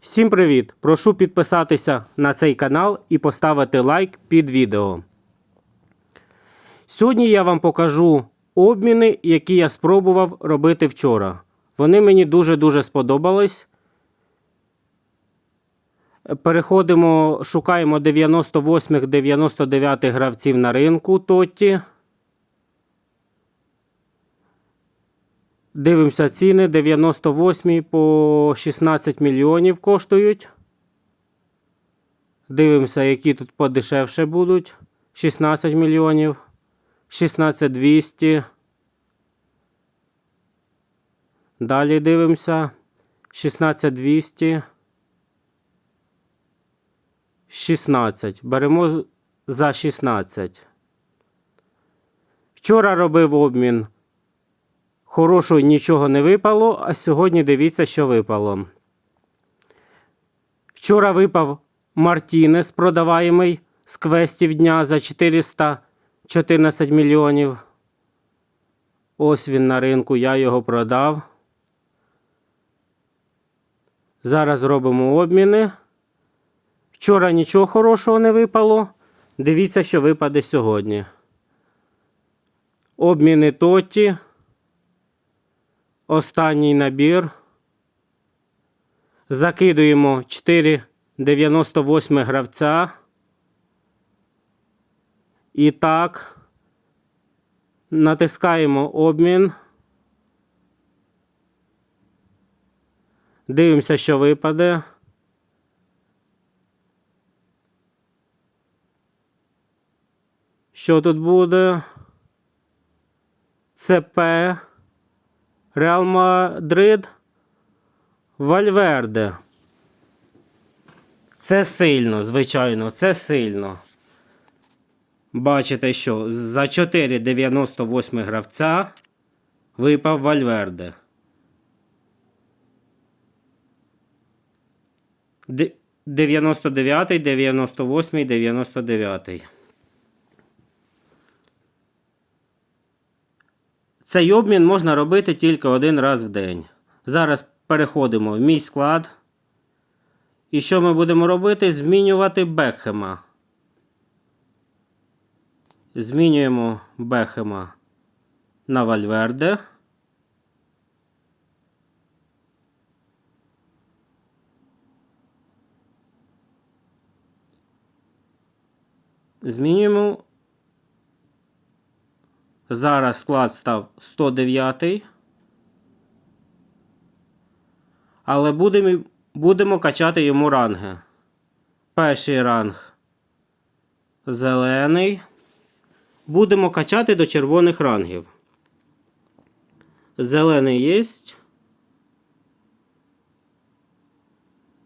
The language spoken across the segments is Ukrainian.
Всім привіт! Прошу підписатися на цей канал і поставити лайк під відео. Сьогодні я вам покажу обміни, які я спробував робити вчора. Вони мені дуже-дуже сподобались. Переходимо, шукаємо 98-99 гравців на ринку Тотті. Дивимося ціни 98 по 16 мільйонів коштують. Дивимося, які тут подешевше будуть. 16 мільйонів. 16 200. Далі дивимося. 16 200. 16. Беремо за 16. Вчора робив обмін. Хорошого нічого не випало, а сьогодні дивіться, що випало. Вчора випав Мартінес, продаваємий з квестів дня за 414 мільйонів. Ось він на ринку, я його продав. Зараз робимо обміни. Вчора нічого хорошого не випало. Дивіться, що випаде сьогодні. Обміни Тоті. Останній набір. Закидуємо 4,98 гравця. І так. Натискаємо обмін. Дивимося, що випаде. Що тут буде? ЦП. Реал Мадрид. Вальверде. Це сильно, звичайно, це сильно. Бачите, що за 4,98 гравця випав Вальверде. Де- 99, 98, 99. Цей обмін можна робити тільки один раз в день. Зараз переходимо в мій склад. І що ми будемо робити? Змінювати Бехема. Змінюємо Бехема на Вальверде. Змінюємо Зараз склад став 109. Але будемо, будемо качати йому ранги. Перший ранг зелений. Будемо качати до червоних рангів. Зелений є.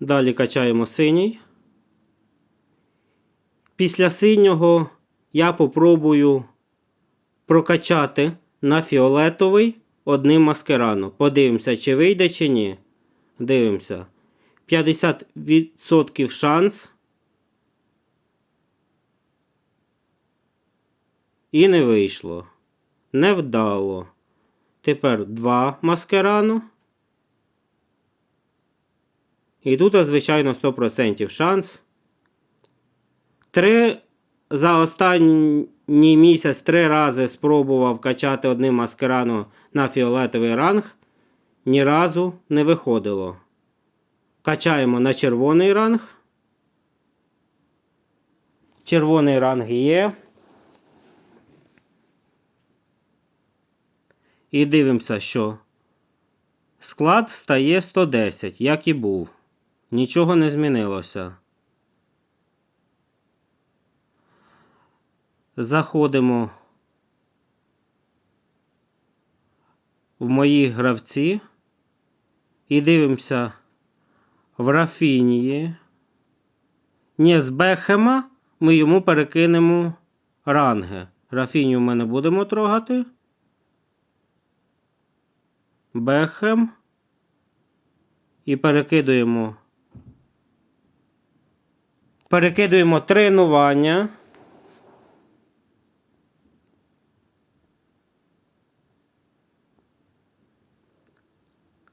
Далі качаємо синій. Після синього я попробую прокачати на фіолетовий одним маскерану. Подивимося, чи вийде, чи ні. Дивимося. 50% шанс. І не вийшло. Невдало. Тепер два маскерану. І тут, звичайно, 100% шанс. Три за останній місяць три рази спробував качати одним маскерану на фіолетовий ранг. Ні разу не виходило. Качаємо на червоний ранг. Червоний ранг є. І дивимося, що склад стає 110, як і був. Нічого не змінилося. Заходимо в мої гравці і дивимося в Рафінії. Ні, з Бехема ми йому перекинемо ранги. Рафінію ми не будемо трогати. Бехем. І перекидуємо. Перекидуємо тренування.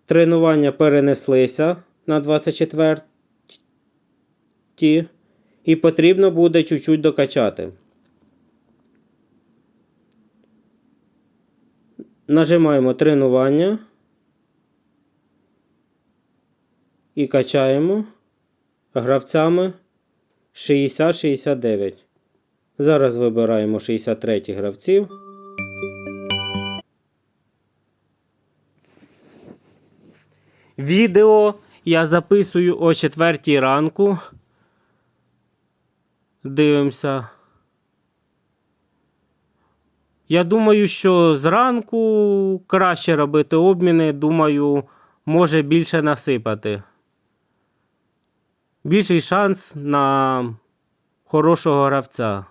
Тренування перенеслися на 24 ті і потрібно буде чуть-чуть докачати. Нажимаємо тренування і качаємо гравцями 60-69. Зараз вибираємо 63 гравців. Відео я записую о 4 ранку. Дивимося. Я думаю, що зранку краще робити обміни. Думаю, може більше насипати. Більший шанс на хорошого гравця.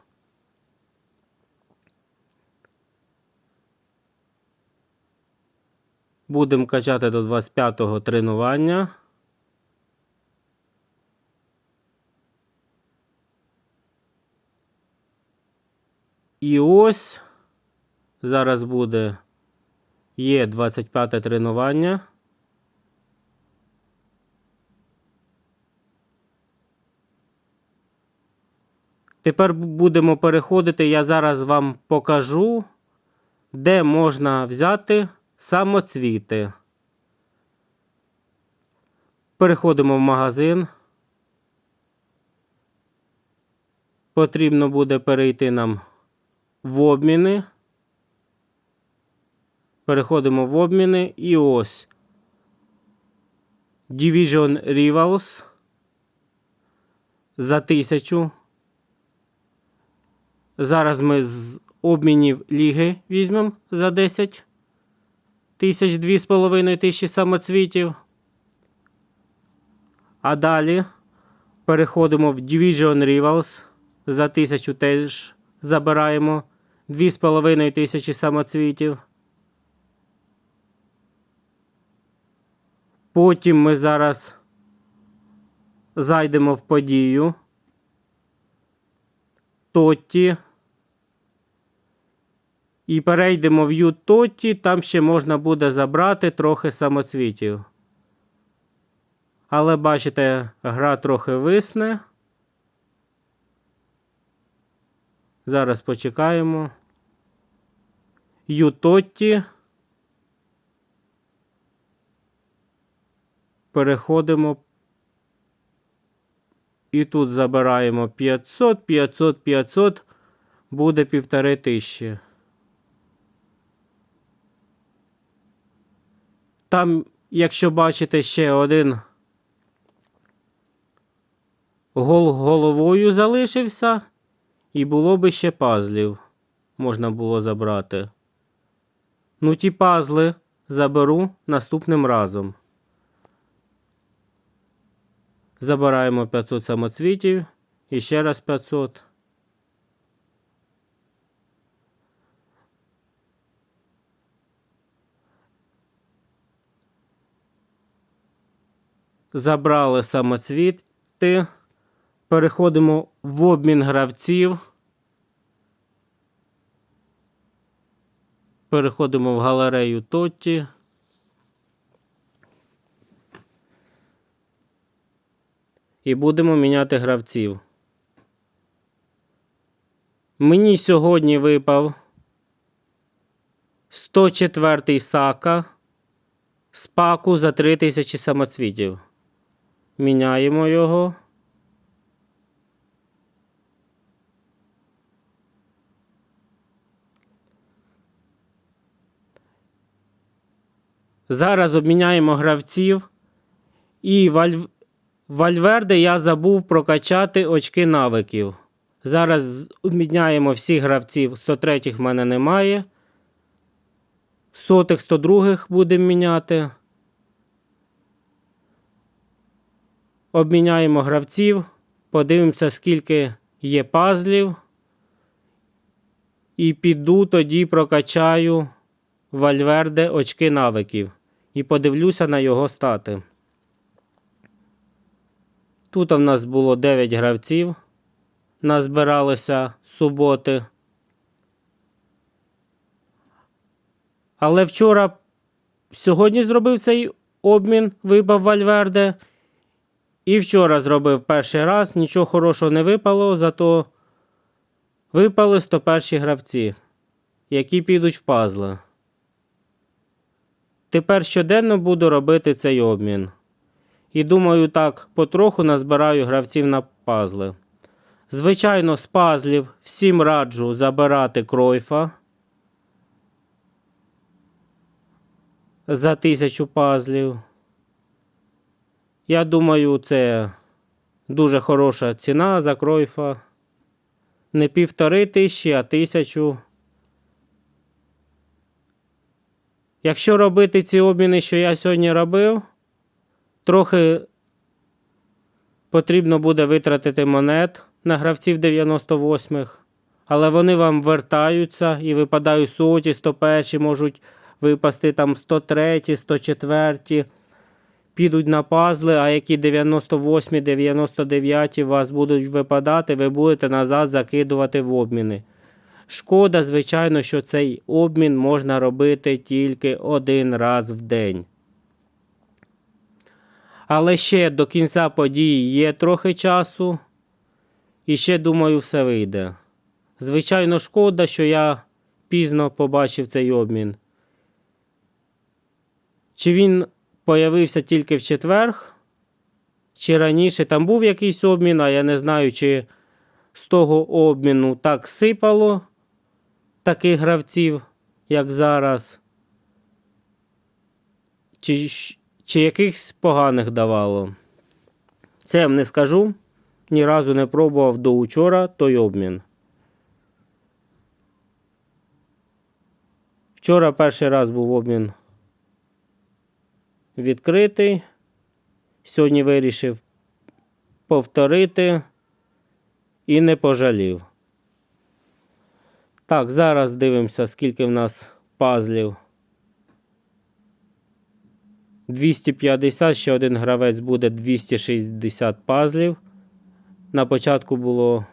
Будемо качати до 25-го тренування. І ось зараз буде є 25 тренування. Тепер будемо переходити. Я зараз вам покажу, де можна взяти самоцвіти. Переходимо в магазин. Потрібно буде перейти нам в обміни. Переходимо в обміни і ось Division Rivals за 1000. Зараз ми з обмінів ліги візьмемо за 10 тисяч 2,5 тисячі самоцвітів. А далі переходимо в Division Rivals. За 1000 теж забираємо 2,5 тисячі самоцвітів. Потім ми зараз зайдемо в подію. Тотті. І перейдемо в Ютоті, там ще можна буде забрати трохи самоцвітів. Але бачите, гра трохи висне. Зараз почекаємо. Ютотті. Переходимо. І тут забираємо 500, 500, 500. Буде півтори тисячі. Там, якщо бачите, ще один гол головою залишився, і було би ще пазлів. Можна було забрати. Ну, ті пазли заберу наступним разом. Забираємо 500 самоцвітів і ще раз 500. Забрали самоцвіти. Переходимо в обмін гравців. Переходимо в галерею Тотті. І будемо міняти гравців. Мені сьогодні випав 104 сака з паку за 3000 самоцвітів. Міняємо його. Зараз обміняємо гравців. І Вальв... Вальверде я забув прокачати очки навиків. Зараз обміняємо всіх гравців. 103-х в мене немає. Сотих 102-х будемо міняти. Обміняємо гравців. Подивимося, скільки є пазлів. І піду тоді прокачаю Вальверде очки навиків. І подивлюся на його стати. Тут у нас було 9 гравців. Назбиралися з суботи. Але вчора, сьогодні зробив цей обмін, вибав Вальверде. І вчора зробив перший раз, нічого хорошого не випало, зато випали 101 гравці, які підуть в пазли. Тепер щоденно буду робити цей обмін. І думаю, так потроху назбираю гравців на пазли. Звичайно, з пазлів всім раджу забирати кройфа за тисячу пазлів. Я думаю, це дуже хороша ціна за кройфа. Не півтори тисячі, а тисячу. Якщо робити ці обміни, що я сьогодні робив, трохи потрібно буде витратити монет на гравців 98-х, але вони вам вертаються і випадають соті, 101, можуть випасти там 103, 104, підуть на пазли, а які 98, 99 у вас будуть випадати, ви будете назад закидувати в обміни. Шкода, звичайно, що цей обмін можна робити тільки один раз в день. Але ще до кінця події є трохи часу. І ще, думаю, все вийде. Звичайно, шкода, що я пізно побачив цей обмін. Чи він появився тільки в четверг, чи раніше там був якийсь обмін, а я не знаю, чи з того обміну так сипало таких гравців, як зараз, чи, чи якихось поганих давало. Це я вам не скажу. Ні разу не пробував до учора той обмін. Вчора перший раз був обмін відкритий. Сьогодні вирішив повторити і не пожалів. Так, зараз дивимося, скільки в нас пазлів. 250, ще один гравець буде 260 пазлів. На початку було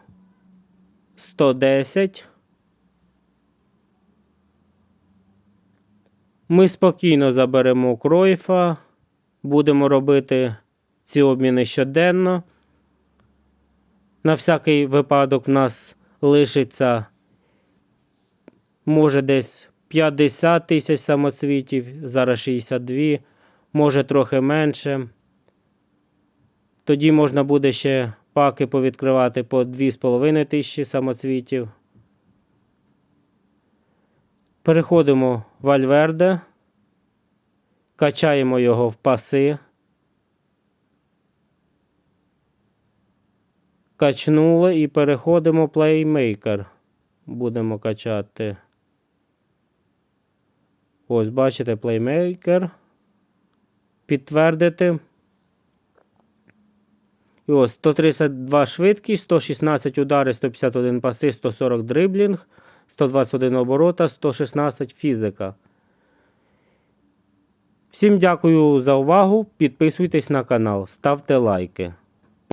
110. Ми спокійно заберемо Кройфа. Будемо робити ці обміни щоденно. На всякий випадок в нас лишиться, може, десь 50 тисяч самоцвітів, зараз 62, може трохи менше. Тоді можна буде ще паки повідкривати по 2,5 тисячі самоцвітів. Переходимо в Альверде, качаємо його в паси. Качнули і переходимо в Playmaker. Будемо качати. Ось, бачите, Playmaker. Підтвердити. І ось 132 швидкість, 116 удари, 151 паси, 140 дриблінг, 121 оборота, 116 фізика. Всім дякую за увагу. Підписуйтесь на канал, ставте лайки.